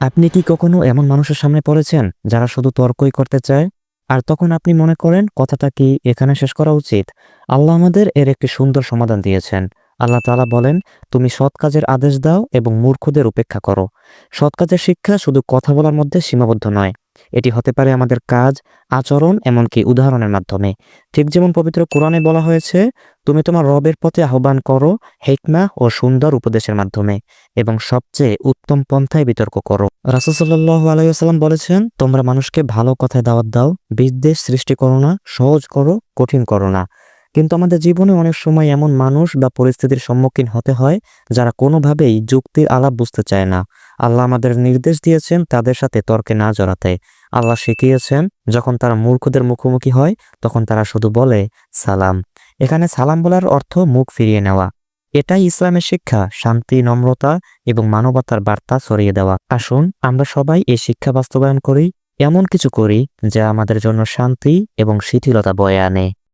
আপনি কি কখনো এমন মানুষের সামনে পড়েছেন যারা শুধু তর্কই করতে চায়? আর তখন আপনি মনে করেন, কথাটা কি এখানে শেষ করা উচিত? আল্লাহ আমাদের এর একটি সুন্দর সমাধান দিয়েছেন। আল্লাহ তালা বলেন, তুমি সৎ কাজের আদেশ দাও এবং মূর্খদের উপেক্ষা করো। সৎ কাজের শিক্ষা শুধু কথা বলার মধ্যে সীমাবদ্ধ নয়। এটি হতে পারে আমাদের কাজ, আচরণ, এমনকি উদাহরণের মাধ্যমে। ঠিক যেমন পবিত্র কোরআনে বলা হয়েছে, তুমি তোমার রবের পথে আহ্বান করো, হেকমা ও সুন্দর উপদেশের মাধ্যমে, এবং সবচেয়ে উত্তম পন্থায় বিতর্ক করো। রাসুসাল্লাহ আলাইসাল্লাম বলেছেন, তোমরা মানুষকে ভালো কথায় দাওয়াত দাও, বিদ্বেষ সৃষ্টি করো না, সহজ করো, কঠিন করো না। কিন্তু আমাদের জীবনে অনেক সময় এমন মানুষ বা পরিস্থিতির সম্মুখীন হতে হয়, যারা কোনোভাবেই যুক্তির আলাপ বুঝতে চায় না। আল্লাহ আমাদের নির্দেশ দিয়েছেন তাদের সাথে তর্কে না জড়াতে। আল্লাহ শিখিয়েছেন, যখন তারা মূর্খদের মুখোমুখি হয়, তখন তারা শুধু বলে, সালাম। এখানে সালাম বলার অর্থ মুখ ফিরিয়ে নেওয়া। এটাই ইসলামের শিক্ষা, শান্তি, নম্রতা এবং মানবতার বার্তা ছড়িয়ে দেওয়া। আসুন, আমরা সবাই এই শিক্ষা বাস্তবায়ন করি, এমন কিছু করি যা আমাদের জন্য শান্তি এবং শিথিলতা বয়ে আনে।